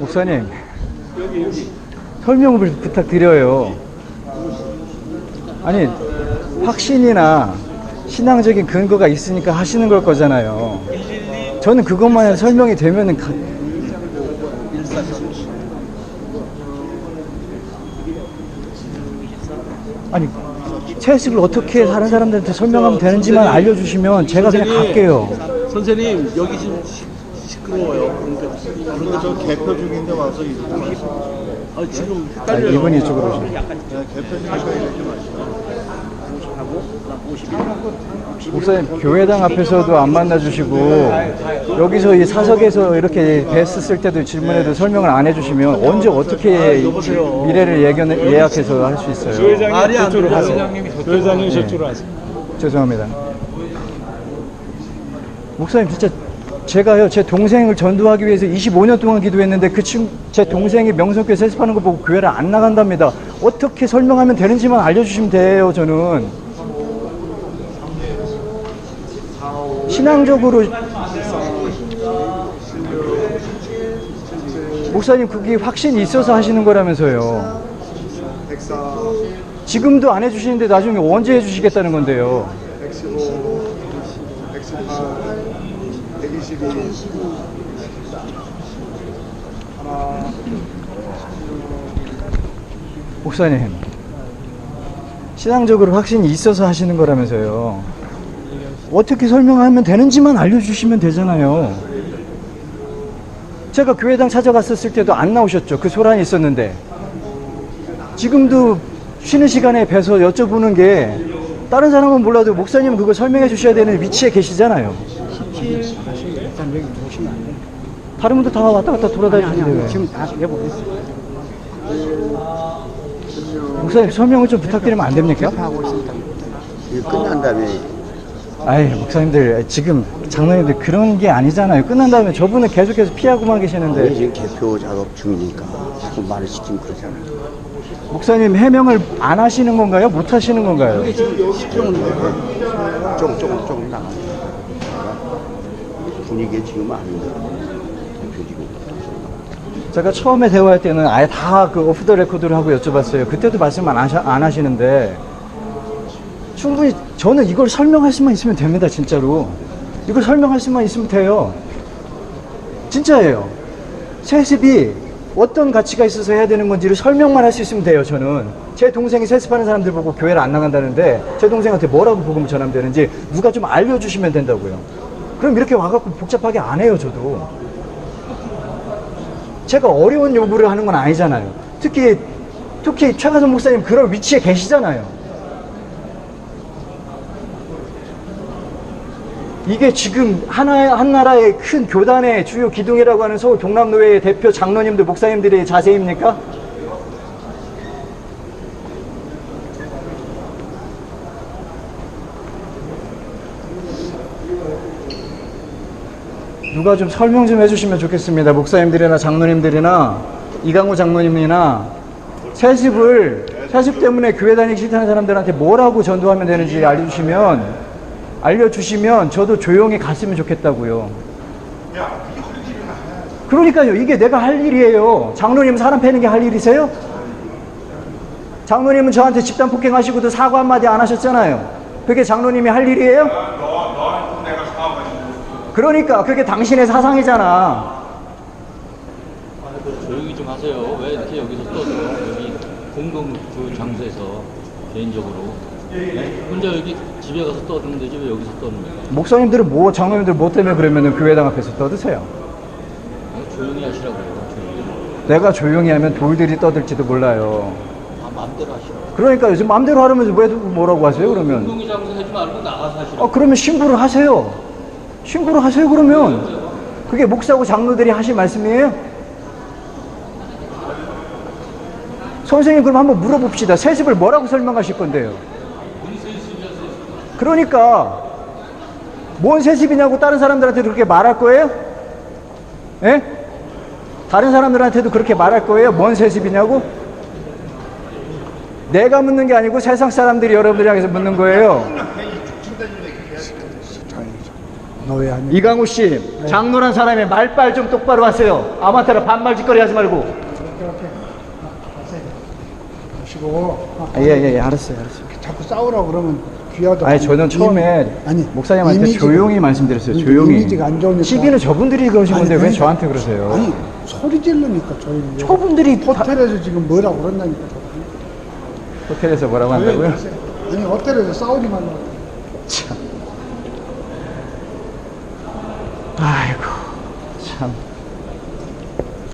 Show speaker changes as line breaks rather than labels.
목사님 설명을 부탁드려요. 아니 확신이나 신앙적인 근거가 있으니까 하시는 걸 거잖아요. 저는 그것만 설명이 되면은 가- 아니 채식을 어떻게 다른 사람들한테 설명하면 되는지만 알려주시면 제가 그냥 갈게요.
선생님 여기 지금 시, 시끄러워요. 그러니까
그리고 저 개표 중인데 와서 이러지 마시고.
아, 지금
아,
헷갈려요.
이분이 이쪽으로 오시네.
네, 개표 중이니까 이러지 마시고.
목사님 교회당 앞에서도 안 만나주시고 여기서 이 사석에서 이렇게 뵀었을 때도 질문에도 설명을 안 해주시면 언제 어떻게
여보세요.
미래를 예견, 예약해서 할 수 있어요?
말이 안
저쪽으로
들려요.
가세요. 교회장님이 저쪽으로 하세요.
죄송합니다. 목사님 진짜 제가요 제 동생을 전도하기 위해서 25년 동안 기도했는데 그 친, 제 동생이 명성교회 세습하는 거 보고 교회를 안 나간답니다. 어떻게 설명하면 되는지만 알려주시면 돼요 저는. 신앙적으로 목사님 그게 확신이 있어서 하시는 거라면서요. 지금도 안 해주시는데 나중에 언제 해주시겠다는 건데요.
115, 118, 122.
목사님, 신앙적으로 확신이 있어서 하시는 거라면서요. 어떻게 설명하면 되는지만 알려주시면 되잖아요. 제가 교회당 찾아갔었을 때도 안 나오셨죠. 그 소란이 있었는데. 지금도 쉬는 시간에 뵈서 여쭤보는 게 다른 사람은 몰라도 목사님은 그거 설명해 주셔야 되는 위치에 계시잖아요.
일단 여기 보시면 안 돼요.
다른 분들 다 왔다 갔다 돌아다니는데 왜?
지금 다 내보냈어요.
목사님 설명을 좀 부탁드리면 안 됩니까?
하고 있습니다.
이거 끝난 다음에
아이 목사님들 지금 장로님들 그런 게 아니잖아요. 끝난 다음에 저분은 계속해서 피하고만
우리
계시는데
지금 개표 작업 중이니까 자꾸 말을 시키면 그러잖아요.
목사님 해명을 안 하시는 건가요? 못 하시는 건가요?
조금 조금 조금 나가. 분위기에 지금 아닌데 대표 지금
제가 처음에 대화할 때는 아예 다 그 오프 더 레코드를 하고 여쭤봤어요. 그때도 말씀 안 하시는데 충분히 저는 이걸 설명할 수만 있으면 됩니다. 진짜로 이걸 설명할 수만 있으면 돼요. 진짜예요. 세습이 어떤 가치가 있어서 해야 되는 건지를 설명만 할 수 있으면 돼요. 저는 제 동생이 세습하는 사람들 보고 교회를 안 나간다는데 제 동생한테 뭐라고 복음을 전하면 되는지 누가 좀 알려주시면 된다고요. 그럼 이렇게 와갖고 복잡하게 안 해요. 저도. 제가 어려운 요구를 하는 건 아니잖아요. 특히 특히 최가선 목사님 그런 위치에 계시잖아요. 이게 지금 하나 한 나라의 큰 교단의 주요 기둥이라고 하는 서울 동남노회의 대표 장로님들 목사님들의 자세입니까? 누가 좀 설명 좀 해주시면 좋겠습니다. 목사님들이나 장로님들이나 이강우 장로님이나 세습을 세습 때문에 교회 다니기 싫다는 사람들한테 뭐라고 전도하면 되는지 알려주시면 알려주시면 저도 조용히 갔으면 좋겠다고요. 그러니까요. 이게 내가 할 일이에요. 장로님 사람 패는 게 할 일이세요? 장로님은 저한테 집단 폭행하시고도 사과 한마디 안 하셨잖아요. 그게 장로님이 할 일이에요? 그러니까 그게 당신의 사상이잖아.
조용히 좀 하세요. 왜 이렇게 여기서 떠들어? 여기 공동 그 장소에서 개인적으로 네? 혼자 여기 집에 가서 떠드는 되지 왜 여기서 떠는 거야?
목사님들은 뭐 장로님들 뭐 때문에 그러면은 교회당 앞에서 떠드세요.
그냥 조용히 하시라고요. 조용히.
내가 조용히 하면 돌들이 떠들지도 몰라요.
아 마음대로 하시라고.
그러니까 요즘 마음대로 하려면서 왜 뭐라고 하세요 그러면?
장소 하지 말고 나가서 하시라고.
어 그러면 신고를 하세요. 신고를 하세요 그러면. 그게 목사고 장로들이 하실 말씀이에요? 선생님 그럼 한번 물어봅시다. 세습을 뭐라고 설명하실 건데요? 그러니까 뭔 세습이냐고 다른 사람들한테 그렇게 말할 거예요? 예? 다른 사람들한테도 그렇게 말할 거예요? 뭔 세습이냐고? 내가 묻는 게 아니고 세상 사람들이 여러분들이 향해서 묻는 거예요. 이강우 씨, 장로란 사람의 말빨 좀 똑바로 하세요. 아무한테나 반말 짓거리 하지 말고.
보시고 아,
예, 예, 예, 알았어요, 알았어요.
자꾸 싸우라고 그러면 귀하다.
아니, 저는 처음에
아니,
목사님한테
이미지가-
조용히 말씀드렸어요.
이미-
조용히.
이미지가 안 좋으니까.
시비는 저분들이 그러신 건데 왜
그러니까-
저한테 그러세요?
아니 소리 지르니까 저희는
저분들이 다-
호텔에서 지금 뭐라고 그런다니까.
호텔에서 뭐라고 한다고요?
아니 호텔에서 싸우지 말라고
아이고, 참.